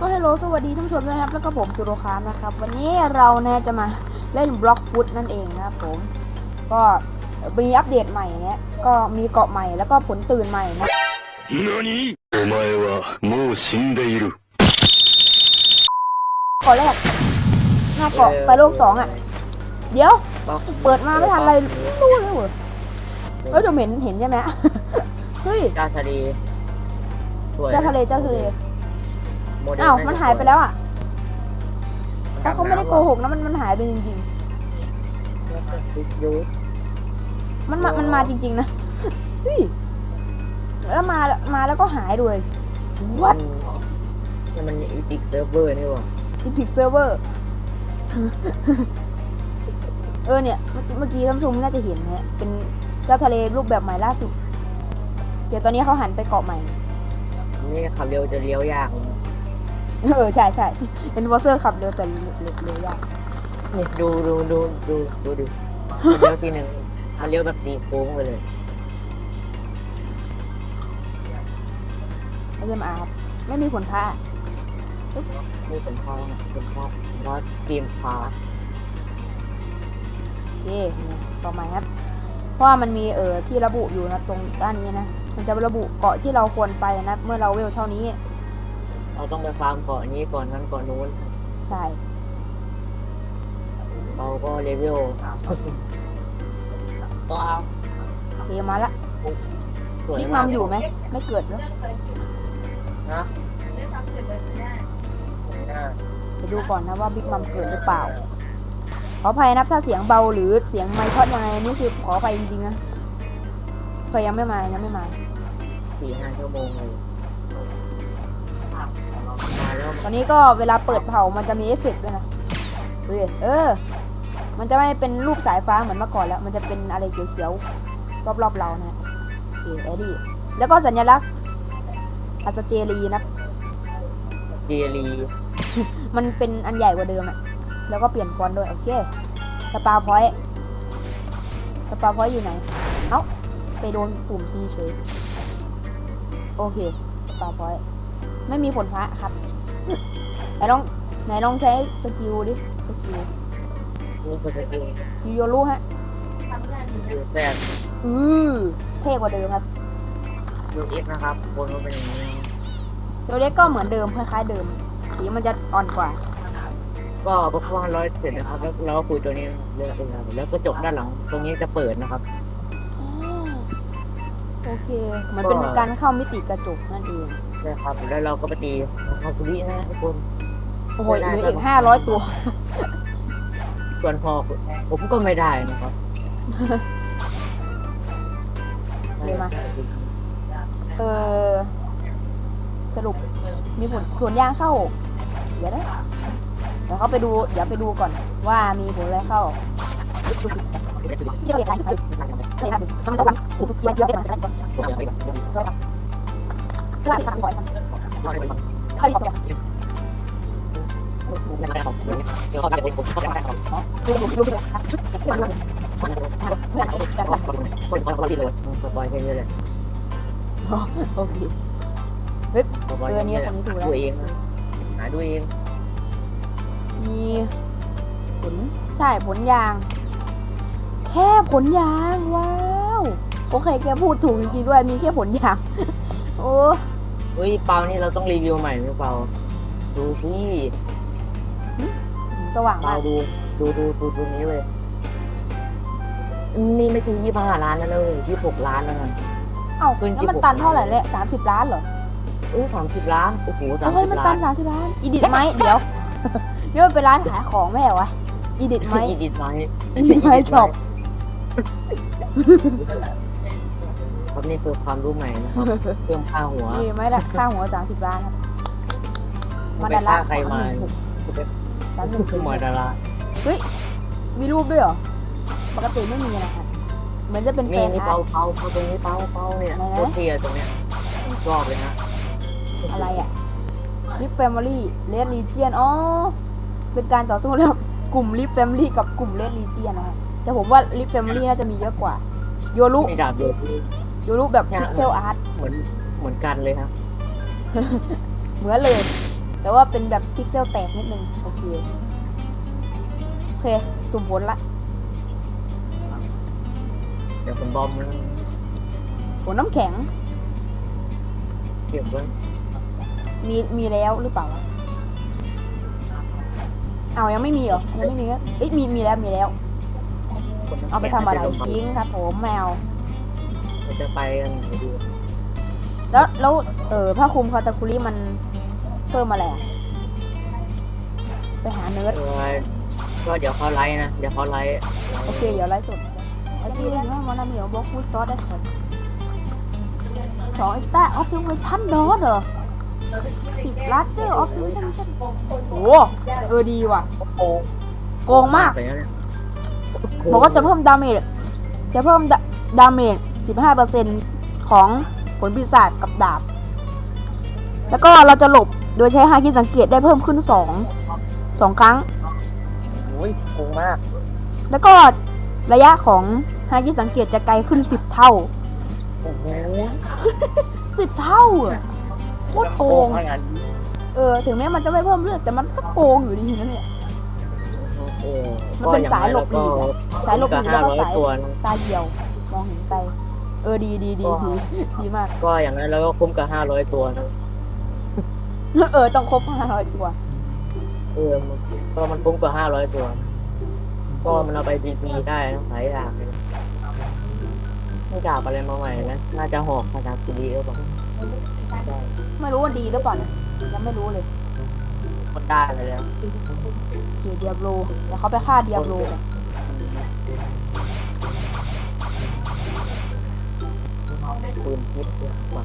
ก็ฮัลโหลสวัสดีท่านผู้ชมนะครับ แล้วก็ผมสุโรคามนะครับ วันนี้เราแน่จะมาเล่นบล็อกฟุตนั่นเองนะครับผม ก็มีอัปเดตใหม่เนี้ยก็มีเกาะใหม่แล้วก็ผลตื่นใหม่นะนี่おนはもう死んでいるขอแรกห้าเกาะไปโลกสองอะ เดี๋ยว เปิดมาไม่ทันอะไรรู้เลยเหรอเอ้ยเดี๋ยวเห็นเห็นใช่ไหมเฮ้ยจ้าทะเลจ้าทะเลจ้าทะเล โมเดลอ้าวมันหายไปแล้วอะแต่เขาไม่ได้โกหกนะมันมันหายไปจริงยูๆ มันมามันมาจริง ๆ นะเฮ้แล้วมามาแล้วก็หายด้วยวัดมันมันอีพิกเซิร์ฟเวอร์นี่หว่าอีพิกเซิร์ฟเวอร์เออเนี่ยเมื่อกี้ท่านชมน่าจะเห็นเนี่ยเป็นเจ้าทะเลรูปแบบใหม่ล่าสุด เดี๋ยวตอนนี้เขาหันไปเกาะใหม่ นี่ขับเร็วจะเลี้ยวยาก เออใช่ใช่เอ็นวอเซอร์ขับเรือแต่เรือเรือยากนี่ดูดูดูดูดูดูเลี้วทีหนึ่งมันเลี้วแบบตีโค้งไปเลยไม่เอ็มอาร์ไม่มีผลค่านี่เป็นข้อเป็นข้อร้อยเกมพาร์เย่ต่อมาครับ เพราะมันมีเออที่ระบุอยู่นะตรงด้านนี้นะ มันจะระบุเกาะที่เราควรไปนะ เมื่อเราเวลเท่านี้ เราต้องไปฟังก่อนนี้ก่อนนั้นก่อนนู้น ใช่เราก็เรลเวต่อเอาเคมาละสวยนี่มากอยู่ไหม ไม่เกิดเนอะนะไปดูก่อนนะว่าบิ๊กมัมเกิดหรือเปล่า ขออภัยนะถ้าเสียงเบาหรือเสียงไมค์ทอดยังไงนี่คือขออภัยจริงๆนะเคยยังไม่มายังไม่มาสี่ห้าชั่วโมงเลย ตอนนี้ก็เวลาเปิดเผามันจะมีเอฟเฟกต์ด้วยนะดูดิเออ มันจะไม่เป็นรูปสายฟ้าเหมือนเมื่อก่อนแล้ว มันจะเป็นอะไรเขียวๆรอบๆเรานะเอเอดีแล้วก็สัญลักษณ์อัศเจรีนะเจรีมันเป็นอันใหญ่กว่าเดิมอะแล้วก็เปลี่ยนฟอนด้วยโอเคสปาพอยต์สปาพอยต์อยู่ไหน เอ้า ไปโดนปุ่มซีเฉย โอเคสปาพอยต์ ไม่มีผลพระครับไหนลองไหนลองใช้สกิลดิสกิลนี่คือจะเอยูโยรู้ฮะดูแซ่บอือเท่กว่าเดิมครับยูเอฟนะครับบนมันเป็นย่งนี้โเอ็กก็เหมือนเดิมคล้ายๆเดิม สีมันจะอ่อนกว่า ก็ประมาณร้อยเสร็จนะครับ แล้วเราก็คุยตัวนี้เรื่อยๆแล้วก็จบด้านหลัง ตรงนี้จะเปิดนะครับ โอเคเหมันเป็นการเข้ามิติกระจกนั่นเอง ใช่ครับแล้วเราก็ไปตีฮากุรินะทุกคน โอ้โหเหลืออีกห้าร้อยตัว ส่วนพอผมก็ไม่ได้นะครับเออสรุปมีผลส่วนยางเข้า เดี๋ยวนะเดี๋ยวเขาไปดู เดี๋ยวไปดูก่อนว่ามีผลอะไรเข้า โอเคเฮ้ยเรือนี้คนนี้ถูกแล้วดูเองหาดูเองมีผลใช่ผลยาง แค่ผลยางว้าวโอเคแกพูดถูกจริงๆด้วยมีแค่ผลยางโอ้เฮ้ยเปานี่เราต้องรีวิวใหม่ไหมเปาดูสิสว่างเปามากดูดูดูดูตัวนี้เลยนี่ไม่ถึงยี่สิบห้าล้านแล้วเลยยี่สิบหกล้านแล้วนะ เอ้าแล้วมันตันเท่าไหร่เลยสามสิบล้านเหรอเอ้ยสามสิบล้านโอ้โหสามเฮ้ยสิบมันล้าตันนสามสิบล้านอีดิทไหมเดี๋ยว เดี๋ยวมันเป็นร้านขายของไม่เหรอวะอีดิทไหม อีดิทไหมอีดิทไหมช็อป ครับนี่คือความรู้ใหม่นะครับเพิ่มค่าหัวนี่ไม่ละค่าหัวสามสิบล้านครับไปดาราฆ่าใครมาสามหนึ่งคือหมอดารามีรูปด้วยเหรอปกติไม่มีนะครับเหมือนจะเป็นแฟนี่นนี่อาเปาร์ตเปาเปาตรงนี้เปาเปาเนี่ยไหนนะโคตรเทียตรงเนี้ยชอบเลยนะอะไรอะลิฟแฟมิลี่เลดลีเจียนอ๋อเป็นการต่อสู้ระหว่างกลุ่มลิฟแฟมิลี่กับกลุ่มเลดลีเจียนนะครับ แต่ผมว่าลิฟแฟมิลี่น่าจะมีเยอะกว่า โยรุมีดาบเดียวที่โยรุแบบพิกเซลอาร์ตเหมือนเหมือนกันเลยครับ เหมือนเลย แต่ว่าเป็นแบบพิกเซลแตกนิดนึง โอเค โอเค สุ่มผลละเดี๋ยวผมบอมมันผลน้ำแข็ง เก็บไว้มีมีแล้วหรือเปล่าวะเอายังไม่มีเหรอ ยังไม่มีเหรอเอ้ยมีมีแล้วมีแล้วคนน้ำ เอาไปทำอะไรแข็งจลงมาทิ้งครับผมแมว เราจะไปกันไหนดีแล้วแล้วเออผ้าคลุมคาตาคุริมันเพิ่มอะไรอะไปหาเนิร์ดเออก็เดี๋ยวเขาไลฟ์นะ เดี๋ยวเขาไลฟ์โอเคเดี๋ยวไลฟ์สดไอซีเรียนว่ามันมีบล็อกฟูดซอสได้ผลสองไอ้ต้าออฟซิเวชั่นดอสเหรอสิบลัตเจอร์ออฟซิเวชั่นโอ้เออดีว่ะโอ้โกงมากไปแล้วเนี่ย บอกว่าจะเพิ่มดาเมจจะเพิ่มดาดาเมจ 15%ของผลปีศาจกับดาบ แล้วก็เราจะหลบโดยใช้ฮาคิสังเกตได้เพิ่มขึ้น 2 2 ครั้ง โอ้ยโกงมาก แล้วก็ระยะของฮาคิสังเกตจะไกลขึ้น 10 เท่า โอ้โห10เท่าอะโคตรโกงขนาดนี้เออ ถึงแม้มันจะไม่เพิ่มเลือดแต่มันก็โกงอยู่ดีนะเนี่ย เออมันเป็นสายหลบหลีกอะสายหลบหลีกแล้วห้าก็ร้อยสายตัวนะตาเหี่ยว มองเห็นไกลเออดีดีดีดีดีมาก ก็อย่างนั้นแล้วก็คุ้มกับห้าร้อยตัวนะเออต้องครบ500ตัว เออมันก็มันคุ้มกับห้าร้อยตัว ก็มันเอาไปดีพีได้นะหลายอย่างเลยไม่ดาบอะไรมาใหม่นะน่าจะหอกคาถาคุรีหรือเปล่าใช่ไม่รู้ว่าดีหรือเปล่าเนี่ยยังไม่รู้เลย คนได้ไปแล้วเกียเดียบโลเดี๋ยวเขาไปฆ่าเดียบโลกันปืนพิษเนี่ยว่ะ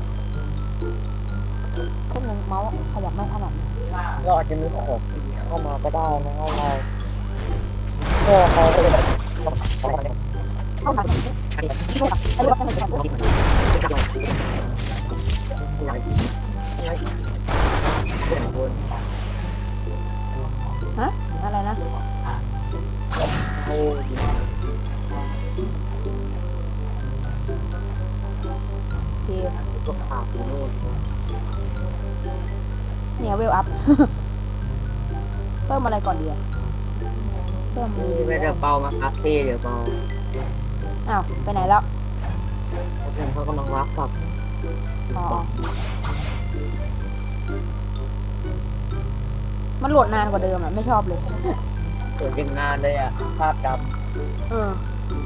พวกนึงเมาส์ขยับไม่ถนัดก็อาจจะมีหอกเข้ามาก็ได้นะเราก็เขาก็เลยแบบเข้ามาเนี่ยเข้ามาไอ้รถไอ้รถไม่ถนัดฮะอะไรนะโอเคเนี่ยเวลอัพ เพิ่มอะไรก่อนดีอะเพิ่มมือไม่ได้เปามาคาเฟ่เดี๋ยวเปาอ้าว ไปไหนแล้วเพื่อนเขากำลังรักกับอ๋อ มันโหลดนานกว่าเดิมอะ ไม่ชอบเลย เกิดยังนานเลยอะ ภาพจเออ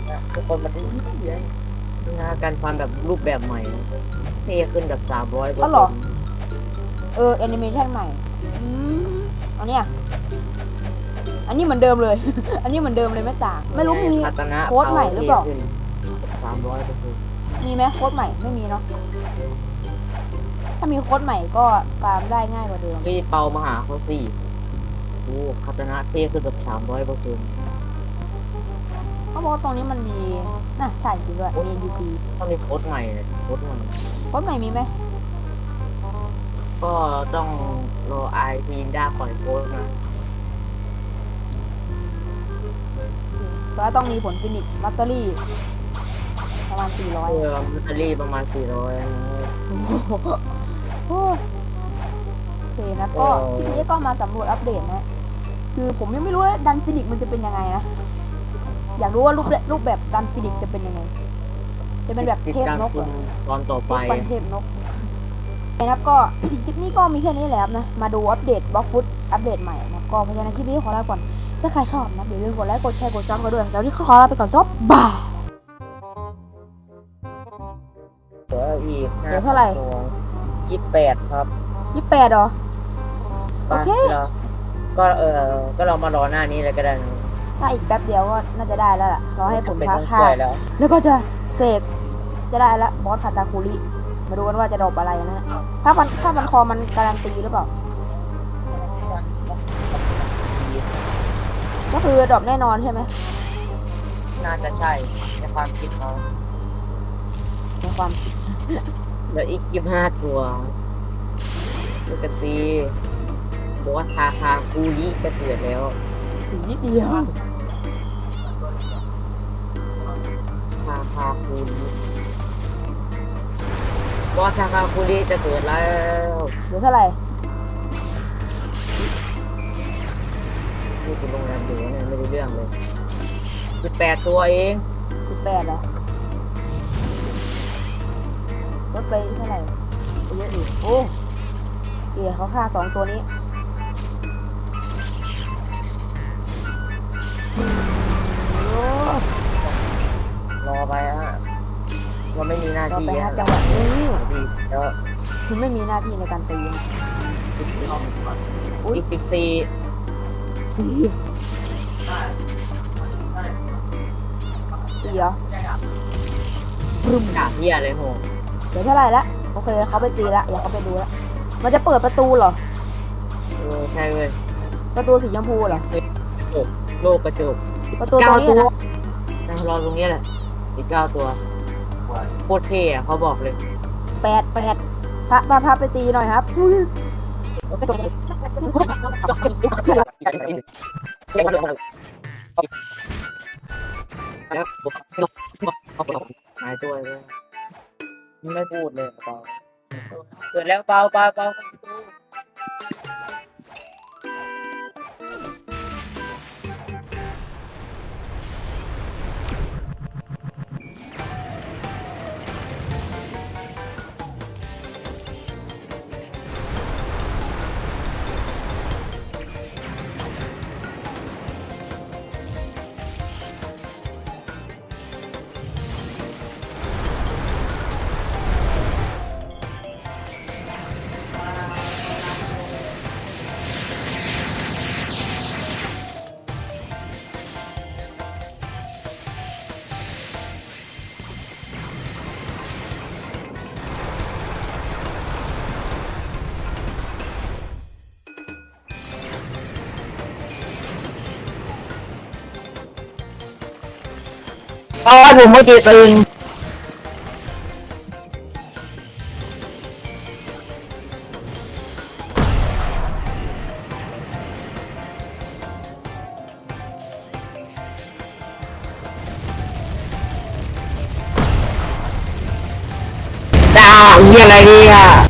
ำทุกคนมันได้ยินเสียงงานการฟันแบบรูปแบบใหม่นะเท่ขึ้นแบบสามร้อยอ๋อเหรอ เออแอนิเมชันใหม่อืมอันเนี้ยอันนี้เหมือนเดิมเลย อันนี้เหมือนเดิมเลยไม่ต่าง ไม่รู้มีคาตานะโค้ดใหม่หรือเปล่า สามร้อยเปอร์เซ็นต์มีไหมโค้ดใหม่ ไม่มีเนาะ ถ้ามีโค้ดใหม่ก็ฟาร์มได้ง่ายกว่าเดิมนี่เปามาหาเขาสี่ดูคาตานะเท่ขึ้นแบบสามร้อยเปอร์เซ็นต์เขาบอกว่าตรงนี้มันมีน่ะใช่จริงด้วยมี NPC ต้องมีโค้ดใหม่เลยโค้ดใหม่โค้ดใหม่มีไหมก็ต้องรอไอทีนด้าปล่อยโค้ดนะแต่ว่าต้องมีผลฟินิกมัตเตอรี่ประมาณเอ400อมัตเตอรี่ประมาณสี่ร้อยนะ โอ้โอเคนะ ก็ทีนี้ก็มาสำรวจอัปเดตนะ คือผมยังไม่รู้ว่าดันฟินิกมันจะเป็นยังไงนะ อยากรู้ว่ารูปแบบรูปแบบดันฟินิกจะเป็นยังไง จะเป็นแบบติดเทพตามนกชเหรมอตอนต่อไปปันเทพนกนะครับก็คลิปนี้ก็มีแค่นี้แหละครับนะ มาดูอัปเดตบล็อกฟุตอัปเดตใหม่นะก็เพราะฉะนั้นคลิปนี้ขอลาก่อน ถ้าใครชอบนะอย่าลืมกดไลค์กดแชร์กดซับกันด้วยสำหรับวันนี้ขอลาไปก่อนซบบายเหลืออีกเหลือเท่าไหร่ ยี่สิบแปดครับยี่แปดเหรอ โอเคไปแล้วก็เออก็เรามารอหน้านี้เลยก็ได้นะถ้าอีกแป๊บเดียวก็น่าจะได้แล้วล่ะรอให้ผมเป็นท้าต้องค่าช่วยแล้วแล้วก็จะเสกจะได้ละบอสคาตาคุริมาดูกันว่าจะดรอปอะไรนะถ้ามันถ้ามันคอมันการันตีหรือเปล่า ก็คือดรอปแน่นอนใช่ไหมน่าจะใช่ในความคิดเขาในความ เหลืออีกยี่ห้าตัวลูกกระตีบอกว่าทาคาคูริจะเกิดแล้วถึงนิดเดียวทาคาคูริบอกว่าทาคาคูริจะเกิดแล้วเหลือเท่าไหร่พูดถึงโรงแรมอยู่เนี่ยไม่รู้เรื่องเลยสิบแปดตัวเองสิบแปดเหรอ ดไปเท่าไหร่ไปเยอะอยู่โอ้เดี๋ยวเขาฆ่าสองตัวนี้โอ้รอไปฮะเราไม่มีหน้าเราที่ไปอะหาจังหวะนี้แล้วคุณไม่มีหน้าที่ในการตีนะอุ๊ยอีกสิบสี่ตีตีเหรอปรึมด่าเฮียเลยโห เดี๋ยวเท่าไหร่ละโอเคเขาไปตีละอย่าเขาไปดูละมันจะเปิดประตูเหรอเออใช่เว้ยประตูสีชมพูเหรอโลกกระจกประตูตรเก้างนี้ตัวนะนั่งรอตรงนี้แหละอีกเก้าตัวโคตรเท่อะเขาบอกเลยแปดแปดพระพระพระไปตีหน่อยครับอุ๊ยหายตัวเลย ไม่พูดเลยเปล่าเกิดแล้วเปล่าเปล่าเปล่า อ๋อผมไม่ติดตึงดาวเฮียอะไรเนี่ย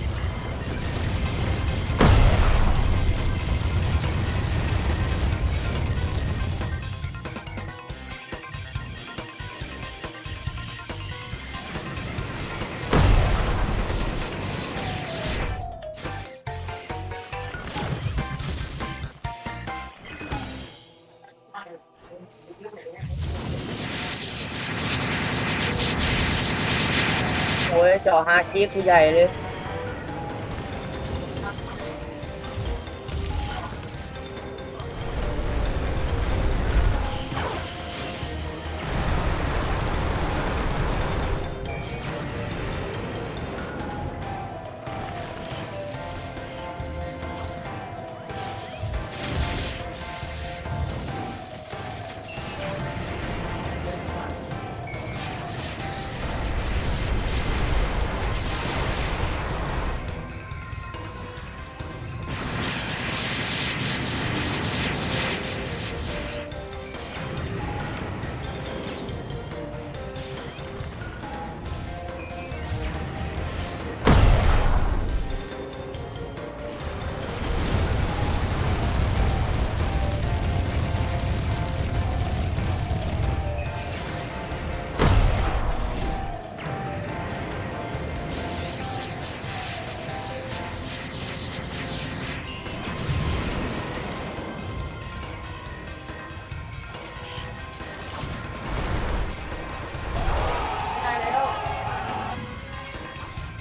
จอฮาร์ดดิสก์กูใหญ่เลย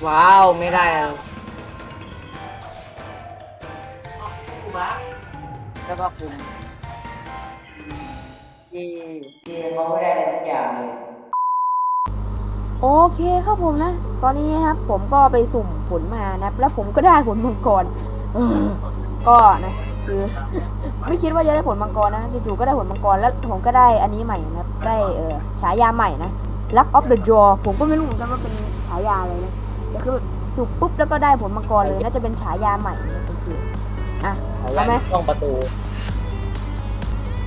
ว้าวไม่ได้อะแล้วก็คุมที่ที่เขาไม่ได้อะไรทุกอย่างเลยโอเคครับผมนะ ตอนนี้นะครับ ผมก็ไปสุ่มผลมานะครับแล้วผมก็ได้ผลมังกรเออก็นะคือ ไม่คิดว่าจะได้ผลมังกรนะจู่ๆก็ได้ผลมังกรแล้วผมก็ได้อันนี้ใหม่นะครับได้เออฉายาใหม่นะ Luck of the Jaw ผมก็ไม่รู้เหมือนกันว่าเป็นฉายาอะไรนะ แต่คือจุบปุ๊บแล้วก็ได้ผลมังกรเลยน่าจะเป็นฉายาใหม่นะโอเคอะเอาเอาไหมไว้ช่องประตู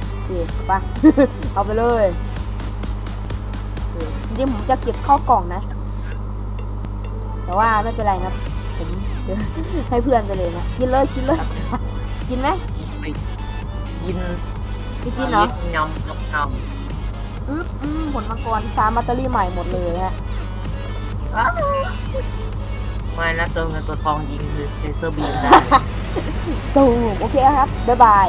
โอเคไปเอาไปเลยโอเคจริงๆผมจะเก็บเข้ากล่องนะ แต่ว่าไม่เป็นไรนะผมให้เพื่อนไปเลยนะกินเลยกินเลยกินไหมกินไม่กินเหรอยำยำยอืมอืมผลมังกรสามแบตเตอรี่ใหม่หมดเลยฮะำ ไม่นะตัวเงินตัวทองยิงคือเลเซอร์บีมได้ ตูมโอเคครับ บ๊ายบาย